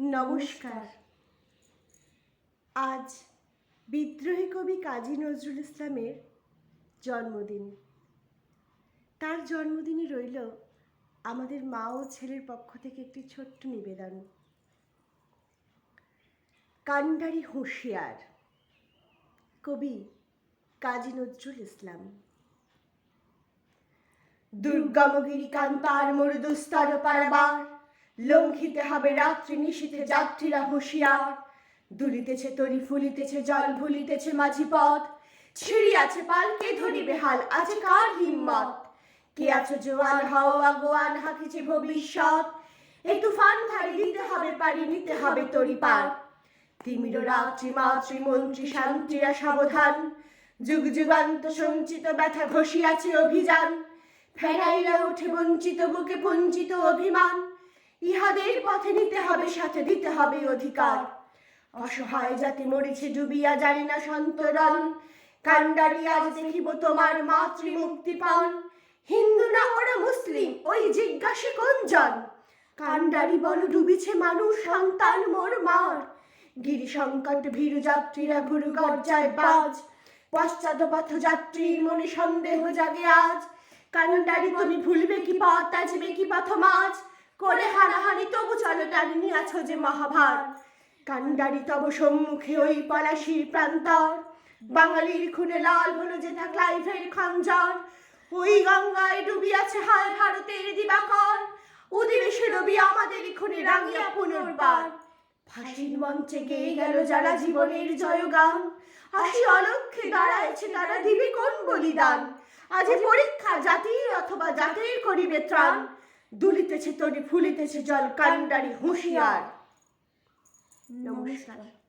নমস্কার। আজ বিদ্রোহী কবি কাজী নজরুল ইসলামের জন্মদিন। তার জন্মদিনে রইল আমাদের মা ও ছেলের পক্ষ থেকে একটি ছোট্ট নিবেদন। কান্ডারি হুঁশিয়ার, কবি কাজী নজরুল ইসলাম। দুর্গমগিরি কান্তার মরুদুস্তর পারবার লঙ্ঘিতে হবে রাত্রি নিশীথে যাত্রীরা হুঁশিয়ার। দুলিতেছে তরি, ফুলিতেছে জল, ভুলিতেছে মাঝি পথ। ছিড়িয়াছে পালকে ধরিবে হাল আছে কার হিম্মত? কে আছো জোয়ান, হও আগুয়ান, হাকিছে ভবিষ্যৎ? এই তুফান ধারে দিতে হবে পারি, নিতে হবে তরি পার। তিমির রাত্রি মাতৃ মন্ত্রী শান্তিরা সাবধান। যুগ যুগান্ত সঞ্চিত ব্যথা ঘষিয়াছে অভিযান। ফেরাইরা উঠে বঞ্চিত বুকে বঞ্চিত অভিমান। ইহাদের পথে নিতে হবে, সাথে দিতে হবে অধিকার। অসহায় জাতি মরেছে ডুবিয়া, জানি না সন্তরণ। কান্ডারি আজ দেখিব তোমার মাতৃ মুক্তি পান। হিন্দু না ওরা মুসলিম, ওই জিজ্ঞাসে কোনজন কান্ডারি বল, ডুবিছে মানুষ, সন্তান মোর মার। গিরি সংকট ভীরু যাত্রীরা গুরু গর্জায় বাজ। পশ্চাৎ পথ যাত্রীর মনে সন্দেহ জাগে আজ। কান্ডারি তুমি ভুলবে কি পথ, তাজবে কি পথ মাছ? করে হানাহানি, তবু চলো টানিনি আছো যে মহাভার। কান্ডারি তব সম্মুখে ওই পলাশির প্রান্তর। বাঙালির খুনে লাল হলো যে থাক লাইফের খঞ্জর। ওই গঙ্গায় ডুবিয়াছে হাল ভারতের দিবাকর। অধিবেশে রবি আমাদের খুনে রাঙিয়া পুনর্বার। ফাঁসির মঞ্চে গেয়ে গেল যারা জীবনের জয়গান? আসি অলক্ষে দাঁড়াইছে তারা দিবে কোন বলিদান? আজ পরীক্ষা জাতির অথবা জাতির করিবে ত্রাণ। দুলিতেছে তরি ফুলিতেছে জল কান্ডারি হুঁশিয়ার। নমস্কার।